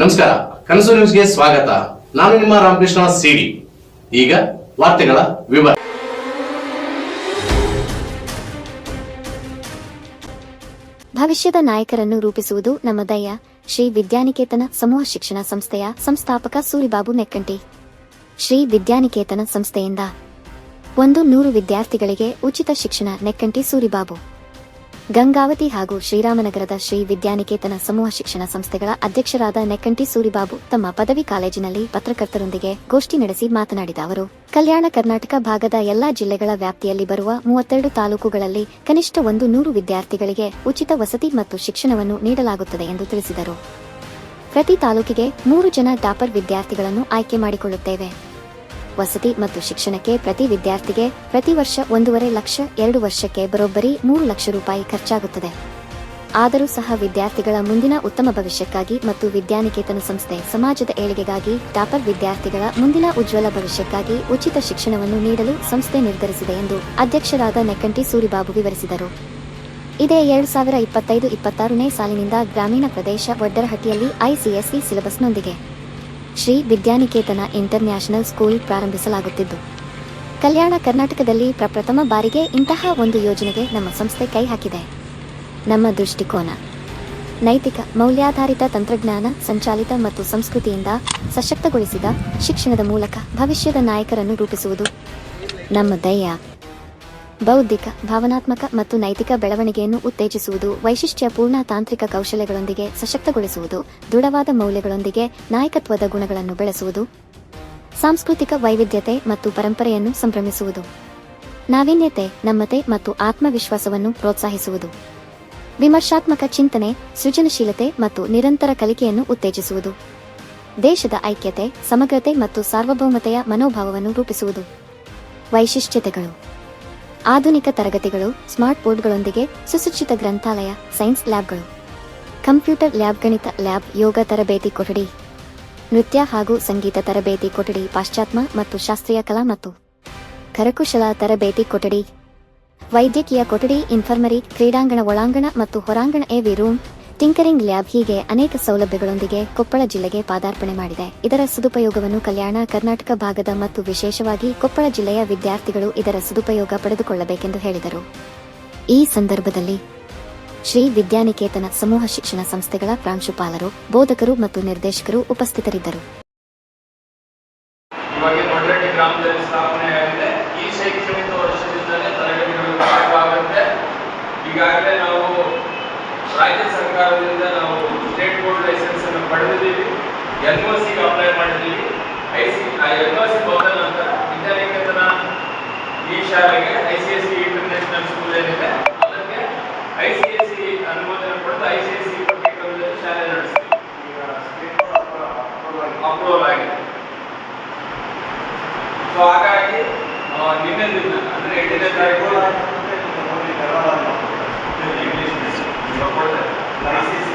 ನಮಸ್ಕಾರ, ಕನಸು ನ್ಯೂಸ್ಗೆ ಸ್ವಾಗತ. ನಾನು ನಿಮ್ಮ ರಾಮಕೃಷ್ಣ ಸಿಡಿ. ಈಗ ವಾರ್ತೆಗಳ ವಿವರ. ಭವಿಷ್ಯದ ನಾಯಕರನ್ನು ರೂಪಿಸುವುದು ನಮ್ಮ ದಯ. ಶ್ರೀ ವಿದ್ಯಾನಿಕೇತನ ಸಮೂಹ ಶಿಕ್ಷಣ ಸಂಸ್ಥೆಯ ಸಂಸ್ಥಾಪಕ ಸೂರಿಬಾಬು ನೆಕ್ಕಂಟಿ ಶ್ರೀ ವಿದ್ಯಾನಿಕೇತನ ಸಂಸ್ಥೆಯಿಂದ. ಒಂದು ನೂರು ವಿದ್ಯಾರ್ಥಿಗಳಿಗೆ ಉಚಿತ ಶಿಕ್ಷಣ ನೆಕ್ಕಂಟಿ ಸೂರಿಬಾಬು. ಗಂಗಾವತಿ ಹಾಗೂ ಶ್ರೀರಾಮನಗರದ ಶ್ರೀ ವಿದ್ಯಾನಿಕೇತನ ಸಮೂಹ ಶಿಕ್ಷಣ ಸಂಸ್ಥೆಗಳ ಅಧ್ಯಕ್ಷರಾದ ನೆಕ್ಕಂಟಿ ಸೂರಿಬಾಬು ತಮ್ಮ ಪದವಿ ಕಾಲೇಜಿನಲ್ಲಿ ಪತ್ರಕರ್ತರೊಂದಿಗೆ ಗೋಷ್ಠಿ ನಡೆಸಿ ಮಾತನಾಡಿದ ಅವರು, ಕಲ್ಯಾಣ ಕರ್ನಾಟಕ ಭಾಗದ ಎಲ್ಲಾ ಜಿಲ್ಲೆಗಳ ವ್ಯಾಪ್ತಿಯಲ್ಲಿ ಬರುವ ಮೂವತ್ತೆರಡು ತಾಲೂಕುಗಳಲ್ಲಿ ಕನಿಷ್ಠ ಒಂದು ನೂರು ವಿದ್ಯಾರ್ಥಿಗಳಿಗೆ ಉಚಿತ ವಸತಿ ಮತ್ತು ಶಿಕ್ಷಣವನ್ನು ನೀಡಲಾಗುತ್ತದೆ ಎಂದು ತಿಳಿಸಿದರು. ಪ್ರತಿ ತಾಲೂಕಿಗೆ ಮೂರು ಜನ ಟಾಪರ್ ವಿದ್ಯಾರ್ಥಿಗಳನ್ನು ಆಯ್ಕೆ ಮಾಡಿಕೊಳ್ಳುತ್ತೇವೆ. ವಸತಿ ಮತ್ತು ಶಿಕ್ಷಣಕ್ಕೆ ಪ್ರತಿ ವಿದ್ಯಾರ್ಥಿಗೆ ಪ್ರತಿ ವರ್ಷ ಒಂದೂವರೆ ಲಕ್ಷ ಎರಡು ವರ್ಷಕ್ಕೆ ಬರೋಬ್ಬರಿ ಮೂರು ಲಕ್ಷ ರೂಪಾಯಿ ಖರ್ಚಾಗುತ್ತದೆ. ಆದರೂ ಸಹ ವಿದ್ಯಾರ್ಥಿಗಳ ಮುಂದಿನ ಉತ್ತಮ ಭವಿಷ್ಯಕ್ಕಾಗಿ ಮತ್ತು ವಿದ್ಯಾನಿಕೇತನ ಸಂಸ್ಥೆ ಸಮಾಜದ ಏಳಿಗೆಗಾಗಿ ಟಾಪರ್ ವಿದ್ಯಾರ್ಥಿಗಳ ಮುಂದಿನ ಉಜ್ವಲ ಭವಿಷ್ಯಕ್ಕಾಗಿ ಉಚಿತ ಶಿಕ್ಷಣವನ್ನು ನೀಡಲು ಸಂಸ್ಥೆ ನಿರ್ಧರಿಸಿದೆ ಎಂದು ಅಧ್ಯಕ್ಷರಾದ ನೆಕ್ಕಂಟಿ ಸೂರಿಬಾಬು ವಿವರಿಸಿದರು. ಇದೇ ಎರಡು ಸಾವಿರ ಇಪ್ಪತ್ತೈದು ಇಪ್ಪತ್ತಾರನೇ ಸಾಲಿನಿಂದ ಗ್ರಾಮೀಣ ಪ್ರದೇಶ ಒಡ್ಡರಹಟ್ಟಿಯಲ್ಲಿ ಐಸಿಎಸ್ಇ ಸಿಲೆಬಸ್ನೊಂದಿಗೆ. ಶ್ರೀ ವಿದ್ಯಾನಿಕೇತನ ಇಂಟರ್ನ್ಯಾಷನಲ್ ಸ್ಕೂಲ್ ಪ್ರಾರಂಭಿಸಲಾಗುತ್ತಿದ್ದು. ಕಲ್ಯಾಣ ಕರ್ನಾಟಕದಲ್ಲಿ ಪ್ರಪ್ರಥಮ ಬಾರಿಗೆ ಇಂತಹ ಒಂದು ಯೋಜನೆಗೆ ನಮ್ಮ ಸಂಸ್ಥೆ ಕೈ ಹಾಕಿದೆ. ನಮ್ಮ ದೃಷ್ಟಿಕೋನ. ನೈತಿಕ, ಮೌಲ್ಯಾಧಾರಿತ ತಂತ್ರಜ್ಞಾನ ಸಂಚಾಲಿತ ಮತ್ತು ಸಂಸ್ಕೃತಿಯಿಂದ ಸಶಕ್ತಗೊಳಿಸಿದ ಶಿಕ್ಷಣದ ಮೂಲಕ ಭವಿಷ್ಯದ ನಾಯಕರನ್ನು ರೂಪಿಸುವುದು ನಮ್ಮ ದಯ್ಯ ಬೌದ್ಧಿಕ, ಭಾವನಾತ್ಮಕ ಮತ್ತು ನೈತಿಕ ಬೆಳವಣಿಗೆಯನ್ನು ಉತ್ತೇಜಿಸುವುದು ವೈಶಿಷ್ಟ್ಯಪೂರ್ಣ ತಾಂತ್ರಿಕ ಕೌಶಲ್ಯಗಳೊಂದಿಗೆ ಸಶಕ್ತಗೊಳಿಸುವುದು, ದೃಢವಾದ ಮೌಲ್ಯಗಳೊಂದಿಗೆ ನಾಯಕತ್ವದ ಗುಣಗಳನ್ನು ಬೆಳೆಸುವುದು, ಸಾಂಸ್ಕೃತಿಕ ವೈವಿಧ್ಯತೆ ಮತ್ತು ಪರಂಪರೆಯನ್ನು ಸಂಭ್ರಮಿಸುವುದು, ನಾವೀನ್ಯತೆ, ನಮ್ಮತೆ ಮತ್ತು ಆತ್ಮವಿಶ್ವಾಸವನ್ನು ಪ್ರೋತ್ಸಾಹಿಸುವುದು, ವಿಮರ್ಶಾತ್ಮಕ ಚಿಂತನೆ, ಸೃಜನಶೀಲತೆ ಮತ್ತು ನಿರಂತರ ಕಲಿಕೆಯನ್ನು ಉತ್ತೇಜಿಸುವುದು, ದೇಶದ ಐಕ್ಯತೆ, ಸಮಗ್ರತೆ ಮತ್ತು ಸಾರ್ವಭೌಮತೆಯ ಮನೋಭಾವವನ್ನು ರೂಪಿಸುವುದು, ವೈಶಿಷ್ಟ್ಯತೆಗಳು. ಆಧುನಿಕ ತರಗತಿಗಳು, ಸ್ಮಾರ್ಟ್ ಬೋರ್ಡ್ಗಳೊಂದಿಗೆ ಸುಸಜ್ಜಿತ ಗ್ರಂಥಾಲಯ, ಸೈನ್ಸ್ ಲ್ಯಾಬ್ಗಳು. ಕಂಪ್ಯೂಟರ್ ಲ್ಯಾಬ್ ಗಣಿತ ಲ್ಯಾಬ್ ಯೋಗ ತರಬೇತಿ ಕೊಠಡಿ. ನೃತ್ಯ ಹಾಗೂ ಸಂಗೀತ ತರಬೇತಿ ಕೊಠಡಿ ಪಾಶ್ಚಾತ್ಯ ಮತ್ತು ಶಾಸ್ತ್ರೀಯ ಕಲಾ ಮತ್ತು ಕರಕುಶಲ ತರಬೇತಿ ಕೊಠಡಿ. ವೈದ್ಯಕೀಯ ಕೊಠಡಿ, ಇನ್ಫರ್ಮರಿ, ಕ್ರೀಡಾಂಗಣ, ಒಳಾಂಗಣ ಮತ್ತು ಹೊರಾಂಗಣ ಎವಿ ರೂಮ್ ಟಿಂಕರಿಂಗ್ ಲ್ಯಾಬ್ ಹೀಗೆ ಅನೇಕ ಸೌಲಭ್ಯಗಳೊಂದಿಗೆ ಕೊಪ್ಪಳ ಜಿಲ್ಲೆಗೆ ಪಾದಾರ್ಪಣೆ ಮಾಡಿದೆ. ಇದರ ಸದುಪಯೋಗವನ್ನು ಕಲ್ಯಾಣ, ಕರ್ನಾಟಕ ಭಾಗದ ಮತ್ತು ವಿಶೇಷವಾಗಿ ಕೊಪ್ಪಳ ಜಿಲ್ಲೆಯ ವಿದ್ಯಾರ್ಥಿಗಳು ಇದರ ಸದುಪಯೋಗ ಪಡೆದುಕೊಳ್ಳಬೇಕೆಂದು ಹೇಳಿದರು. ಈ ಸಂದರ್ಭದಲ್ಲಿ ಶ್ರೀ ವಿದ್ಯಾನಿಕೇತನ ಸಮೂಹ ಶಿಕ್ಷಣ ಸಂಸ್ಥೆಗಳ ಪ್ರಾಂಶುಪಾಲರು, ಬೋಧಕರು ಮತ್ತು ನಿರ್ದೇಶಕರು ಉಪಸ್ಥಿತರಿದ್ದರು. ಈಗಾಗಲೇ ನಾವು ರಾಜ್ಯ ಸರ್ಕಾರದಿಂದ ನಾವು ಸ್ಟೇಟ್ ಬೋರ್ಡ್ ಲೈಸೆನ್ಸ್ ಅನ್ನು ಪಡೆದಿದ್ದೀವಿ. ಎನ್ ಒ ಸಿಗೆ ಅಪ್ಲೈ ಮಾಡಿದ್ದೀವಿ. I C N O C ಬಂದ ನಂತರ ವಿದ್ಯಾನಿಕೇತನ ಈ ಶಾಲೆಗೆ I C S C international school ಏನಿದೆ ಅದಕ್ಕೆ ಐ ಸಿ ಎಸ್ ಸಿ ಅನುಮೋದನೆ ಪಡೆದು ಐ ಸಿ ಎಸ್ ಸಿ ಪಠ್ಯಕ್ರಮದಲ್ಲಿ ಶಾಲೆ ನಡೆಸ್ತೀವಿ ಅಪ್ರೂವಲ್ ಆಗಿದೆ. ಸೊ ಹಾಗಾಗಿ ಆ, ನಿನ್ನೆ ದಿನ ಅಂದರೆ ಎಂಟನೇ ತಾರೀಕು ಇಂಗ್ಲಿಷ್ ಇವಾಗ ಕೊಡ್ತಾರೆ. ICC.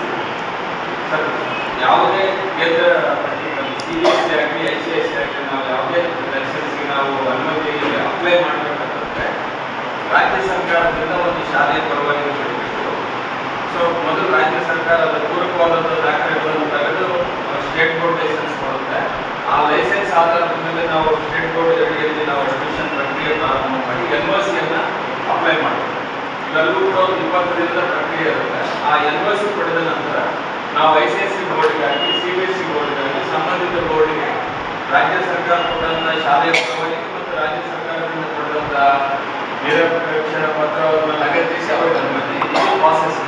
ಸರ್, ಯಾವುದೇ ಕೇಂದ್ರ ಸಿ ಎಸ್ ಸಿ ಆಗಲಿ ಐ ಸಿ ಎಸ್ ಸಿ ಆಗಲಿ ನಾವು ಯಾವುದೇ ಲೈಸೆನ್ಸ್ಗೆ ನಾವು ಅನುಮತಿ ಅಪ್ಲೈ ಮಾಡಬೇಕಂತಂದ್ರೆ ರಾಜ್ಯ ಸರ್ಕಾರದಿಂದ ಒಂದು ಶಾಲೆಯ ಪರವಾಗಿ ಪಡಿಬೇಕು ಸೊ ಮೊದಲು ರಾಜ್ಯ ಸರ್ಕಾರ ಅದರ ಪೂರಕವಾದಂಥ ದಾಖಲೆಗಳನ್ನು ತೆಗೆದು ಸ್ಟೇಟ್ ಬೋರ್ಡ್ ಲೈಸೆನ್ಸ್ ಕೊಡುತ್ತೆ. ಆ ಲೈಸೆನ್ಸ್ ಆಧಾರದ ಮೇಲೆ ನಾವು ಸ್ಟೇಟ್ ಬೋರ್ಡ್ ಅಡಿಯಲ್ಲಿ ನಾವು ಅಡ್ಮಿಷನ್ ಪ್ರಕ್ರಿಯೆ ಪ್ರಾರಂಭ ಮಾಡಿ ಎನ್ ಒ ಸಿಯನ್ನು ಅಪ್ಲೈ ಮಾಡ್ತೀವಿ. ಇವೆಲ್ಲವೂ ಕೂಡ ಒಂದು ಇಪ್ಪತ್ತರಿಂದ ಪ್ರಕ್ರಿಯೆ ಇರುತ್ತೆ. ಆ ಎನ್ ಒ ಸಿ ಪಡೆದ ನಂತರ ನಾವು ಐ ಸಿ ಎಸ್ ಸಿ ಬೋರ್ಡ್ಗಾಗಿ ಸಿ ಬಿ ಎಸ್ ಸಿ ಬೋರ್ಡ್ಗಾಗಿ, ಸಂಬಂಧಿತ ಬೋರ್ಡಿಗೆ ರಾಜ್ಯ ಸರ್ಕಾರ ಕೂಡ ಶಾಲೆಯ ಪರವಾಗಿ ಮತ್ತು ರಾಜ್ಯ ಸರ್ಕಾರದಿಂದ ಕೊಟ್ಟಂಥ ನಿರಪೇಕ್ಷಣ ಪತ್ರವನ್ನು ಲಗತ್ತಿಸಿ ಅವರಿಗೆ ಅನುಮತಿ ಪ್ರಾಸೆಸ್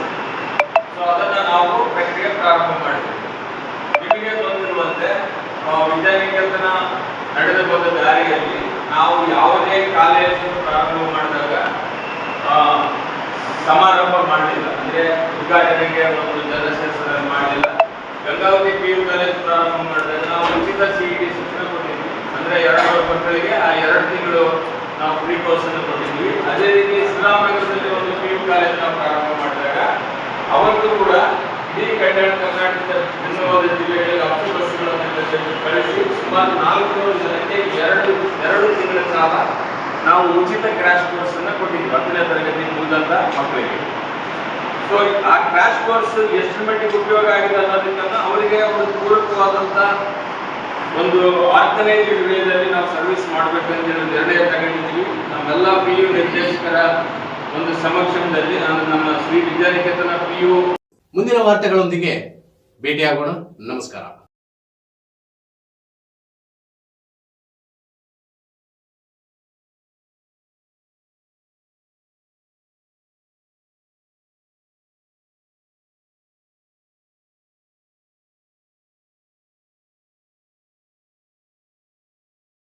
ಸೊ ಅದನ್ನು ನಾವು ಪ್ರಕ್ರಿಯೆ ಪ್ರಾರಂಭ ಮಾಡಿದ್ವಿ. ನಿಮಗೆ ಗೊತ್ತಿರುವಂತೆ ವಿದ್ಯಾನಿಕೇತನ ನಡೆದು ಬಂದ ದಾರಿಯಲ್ಲಿ ನಾವು ಯಾವುದೇ ಕಾಲೇಜನ್ನು ಪ್ರಾರಂಭ ಮಾಡಿದಾಗ ಸಮಾರಂಭ ಮಾಡಲಿಲ್ಲ. ಅಂದ್ರೆ ಉದ್ಘಾಟನೆಗೆ ಒಂದು ಜನಸಂಖ್ಯೆ ಮಾಡಲಿಲ್ಲ ಗಂಗಾವತಿ ಪಿ ಯು ಕಾಲೇಜ್ ಪ್ರಾರಂಭ ಮಾಡಿದಾಗ ನಾವು ಉಚಿತ ಸಿ ಇ ಟಿ ಶಿಕ್ಷಣ ಕೊಟ್ಟಿದ್ವಿ ಅಂದ್ರೆ ಎರಡು ಮಕ್ಕಳಿಗೆ ಆ ಎರಡು ತಿಂಗಳು ನಾವು ಫ್ರೀ ಕೋರ್ಸ್ ಅನ್ನು ಕೊಟ್ಟಿದ್ವಿ ಅದೇ ರೀತಿ ಶ್ರೀರಾಮನಗರದಲ್ಲಿ ಒಂದು ಪಿ ಯು ಕಾಲೇಜ್ ನಾವು ಪ್ರಾರಂಭ ಮಾಡಿದಾಗ ಅವತ್ತು ಕೂಡ ಇಡೀ ಭಿನ್ನವಾದ ಜಿಲ್ಲೆಗಳಿಗೆ ಹತ್ತು ಬಸ್ಗಳನ್ನು ಕಳಿಸಿ. ಸುಮಾರು ನಾಲ್ಕುನೂರು ಜನಕ್ಕೆ ಎರಡು ಎರಡು ತಿಂಗಳ ಕಾಲ ನಾವು ಉಚಿತ ಕ್ರಾಶ್ ಕೋರ್ಸ್ ಅನ್ನು ಕೊಟ್ಟಿದ್ವಿ. ಹತ್ತನೇ ತರಗತಿ ಮುಗಿದಂತ ಮಕ್ಕಳಿಗೆ. ಸೊ ಆ ಕ್ರಾಶ್ ಕೋರ್ಸ್ ಎಷ್ಟು ಮಟ್ಟಿಗೆ ಉಪಯೋಗ ಆಗಿದೆ ಅನ್ನೋದಕ್ಕನ್ನ ಅವರಿಗೆ ಒಂದು ಪೂರಕವಾದಂತ ಒಂದು ಆರ್ಗನೈಸ್ಡ್ ವೇದಲ್ಲಿ ನಾವು ಸರ್ವಿಸ್ ಮಾಡಬೇಕಂತ ನಿರ್ಣಯ ತಗೊಂಡಿದ್ದೀವಿ. ನಮ್ಮೆಲ್ಲ ಪಿ ಯು ನಿರ್ದೇಶಕರ ಒಂದು ಸಮಕ್ಷಮದಲ್ಲಿ ನಾನು ನಮ್ಮ ಶ್ರೀ ವಿದ್ಯಾನಿಕೇತನ ಪಿ ಯು ಮುಂದಿನ ವಾರ್ತೆಗಳೊಂದಿಗೆ ಭೇಟಿಯಾಗೋಣ. ನಮಸ್ಕಾರ.